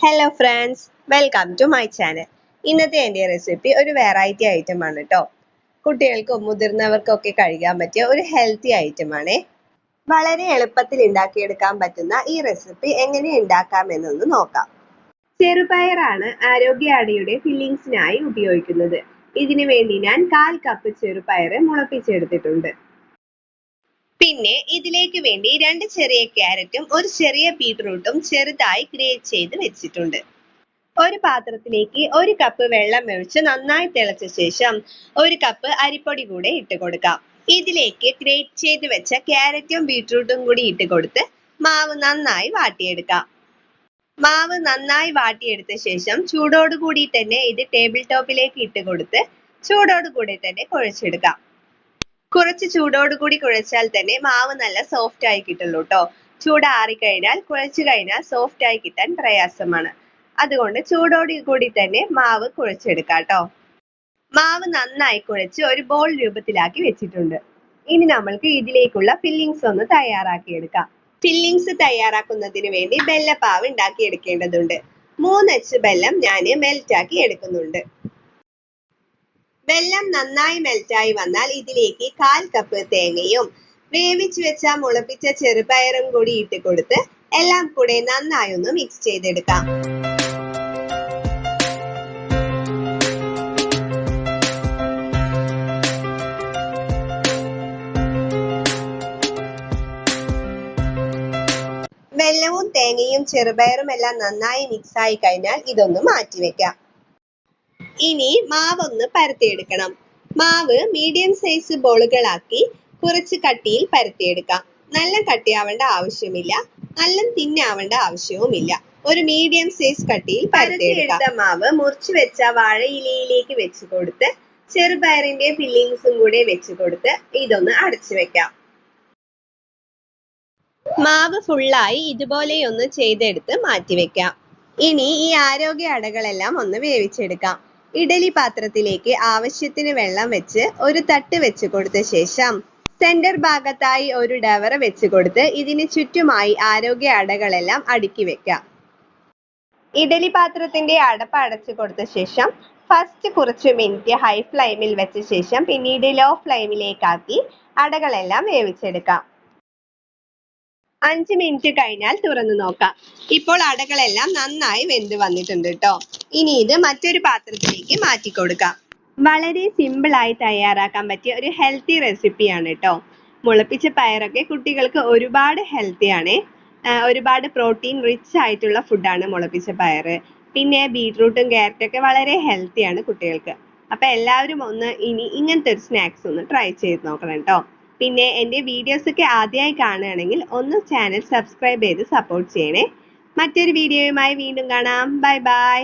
Hello friends welcome to my channel ഇന്നത്തെ എന്റെ recipe ഒരു വെറൈറ്റി ഐറ്റം ആണ് കേട്ടോ കുട്ടികൾക്കും മുതിർന്നവർക്കും ഒക്കെ കഴിക്കാൻ പറ്റിയ ഒരു ഹെൽത്തി ഐറ്റം ആണ്. വളരെ എളുപ്പത്തിൽ ഉണ്ടാക്കിയെടുക്കാൻ പറ്റുന്ന ഈ റെസിപ്പി എങ്ങനെ ഉണ്ടാക്കാമെന്നൊന്ന് നോക്കാം. ചെറുപയറാണ് ആരോഗ്യ അടയുടെ ഫില്ലിങ്സിനായി ഉപയോഗിക്കുന്നത്. ഇതിനു വേണ്ടി ഞാൻ കാൽ കപ്പ് ചെറുപയർ മുളപ്പിച്ചെടുത്തിട്ടുണ്ട്. പിന്നെ ഇതിലേക്ക് വേണ്ടി രണ്ട് ചെറിയ ക്യാരറ്റും ഒരു ചെറിയ ബീട്രൂട്ടും ചെറുതായി ഗ്രേറ്റ് ചെയ്ത് വെച്ചിട്ടുണ്ട്. ഒരു പാത്രത്തിലേക്ക് ഒരു കപ്പ് വെള്ളം ഒഴിച്ച് നന്നായി തിളച്ച ശേഷം ഒരു കപ്പ് അരിപ്പൊടി കൂടെ ഇട്ട് കൊടുക്കാം. ഇതിലേക്ക് ഗ്രേറ്റ് ചെയ്ത് വെച്ച ക്യാരറ്റും ബീട്രൂട്ടും കൂടി ഇട്ട് കൊടുത്ത് മാവ് നന്നായി വാട്ടിയെടുക്കാം. മാവ് നന്നായി വാട്ടിയെടുത്ത ശേഷം ചൂടോടുകൂടി തന്നെ ഇത് ടേബിൾ ടോപ്പിലേക്ക് ഇട്ട് കൊടുത്ത് ചൂടോടുകൂടി തന്നെ കുഴച്ചെടുക്കാം. കുറച്ച് ചൂടോടുകൂടി കുഴച്ചാൽ തന്നെ മാവ് നല്ല സോഫ്റ്റ് ആയി കിട്ടുള്ളൂ കേട്ടോ ചൂടാറി കഴിഞ്ഞാൽ കുഴച്ചു കഴിഞ്ഞാൽ സോഫ്റ്റ് ആയി കിട്ടാൻ പ്രയാസമാണ്. അതുകൊണ്ട് ചൂടോട് കൂടി തന്നെ മാവ് കുഴച്ചെടുക്കാട്ടോ മാവ് നന്നായി കുഴച്ച് ഒരു ബോൾ രൂപത്തിലാക്കി വെച്ചിട്ടുണ്ട്. ഇനി നമ്മൾക്ക് ഇതിലേക്കുള്ള ഫില്ലിങ്സ് ഒന്ന് തയ്യാറാക്കി എടുക്കാം ഫില്ലിങ്സ് തയ്യാറാക്കുന്നതിന് വേണ്ടി ബെല്ലപ്പാവ് ഉണ്ടാക്കി എടുക്കേണ്ടതുണ്ട് മൂന്നച്ച് ബെല്ലം ഞാൻ മെൽറ്റാക്കി എടുക്കുന്നുണ്ട്. വെള്ളം നന്നായി മെൽറ്റായി വന്നാൽ ഇതിലേക്ക് കാൽ കപ്പ് തേങ്ങയും വേവിച്ചു വെച്ച മുളപ്പിച്ച ചെറുപയറും കൂടി ഇട്ട് കൊടുത്ത് എല്ലാം കൂടെ നന്നായി ഒന്ന് മിക്സ് ചെയ്തെടുക്കാം. വെല്ലവും തേങ്ങയും ചെറുപയറും എല്ലാം നന്നായി മിക്സ് ആയി കഴിഞ്ഞാൽ ഇതൊന്ന് മാറ്റി വെക്കാം. ഇനി മാവൊന്ന് പരത്തിയെടുക്കണം. മാവ് മീഡിയം സൈസ് ബോളുകളാക്കി കുറച്ച് കട്ടിയിൽ പരത്തിയെടുക്കാം. നല്ല കട്ടിയാവേണ്ട ആവശ്യമില്ല. നല്ല തിന്നാവേണ്ട ആവശ്യവുമില്ല. ഒരു മീഡിയം സൈസ് കട്ടിയിൽ പരത്തിയെടുത്ത മാവ് മുറിച്ചു വെച്ച വാഴയിലയിലേക്ക് വെച്ച് കൊടുത്ത് ചെറുപയറിന്റെ ഫില്ലിങ്സും കൂടെ വെച്ച് കൊടുത്ത് ഇതൊന്ന് അടച്ചു വെക്കാം. മാവ് ഫുള്ളായി ഇതുപോലെ ഒന്ന് ചെയ്തെടുത്ത് മാറ്റി വെക്കാം ഇനി ഈ ആരോഗ്യ അടകളെല്ലാം ഒന്ന് വേവിച്ചെടുക്കാം. ഇഡലി പാത്രത്തിലേക്ക് ആവശ്യത്തിന് വെള്ളം വെച്ച് ഒരു തട്ട് വെച്ച് കൊടുത്ത ശേഷം സെന്റർ ഭാഗത്തായി ഒരു ഡവറ വെച്ച് കൊടുത്ത് ഇതിന് ചുറ്റുമായി ആരോഗ്യ അടകളെല്ലാം അടുക്കി വെക്കാം ഇഡലി പാത്രത്തിന്റെ അടപ്പ് അടച്ചു കൊടുത്ത ശേഷം ഫസ്റ്റ് കുറച്ച് മിനിറ്റ് ഹൈ ഫ്ലെയിമിൽ വെച്ച ശേഷം പിന്നീട് ലോ ഫ്ലെയിമിലേക്കാക്കി അടകളെല്ലാം വേവിച്ചെടുക്കാം. അഞ്ച് മിനിറ്റ് കഴിഞ്ഞാൽ തുറന്നു നോക്കാം. ഇപ്പോൾ അടകളെല്ലാം നന്നായി വെന്ത് വന്നിട്ടുണ്ട് കേട്ടോ ഇനി ഇത് മറ്റൊരു പാത്രത്തിലേക്ക് മാറ്റി കൊടുക്കാം. വളരെ സിമ്പിൾ ആയി തയ്യാറാക്കാൻ പറ്റിയ ഒരു ഹെൽത്തി റെസിപ്പിയാണ് കേട്ടോ മുളപ്പിച്ച പയറൊക്കെ കുട്ടികൾക്ക് ഒരുപാട് ഹെൽത്തി ആണ്. ഒരുപാട് പ്രോട്ടീൻ റിച്ച് ആയിട്ടുള്ള ഫുഡാണ് മുളപ്പിച്ച പയറ്. പിന്നെ ബീട്രൂട്ടും ഒക്കെ വളരെ ഹെൽത്തിയാണ് കുട്ടികൾക്ക്. അപ്പൊ എല്ലാവരും ഒന്ന് ഇനി ഇങ്ങനത്തെ ഒരു സ്നാക്സ് ഒന്ന് ട്രൈ ചെയ്ത് നോക്കണം കേട്ടോ പിന്നെ എന്റെ വീഡിയോസ് ഒക്കെ ആദ്യമായി കാണുകയാണെങ്കിൽ ഒന്ന് ചാനൽ സബ്സ്ക്രൈബ് ചെയ്ത് സപ്പോർട്ട് ചെയ്യണേ. മറ്റൊരു വീഡിയോയുമായി വീണ്ടും കാണാം. Bye bye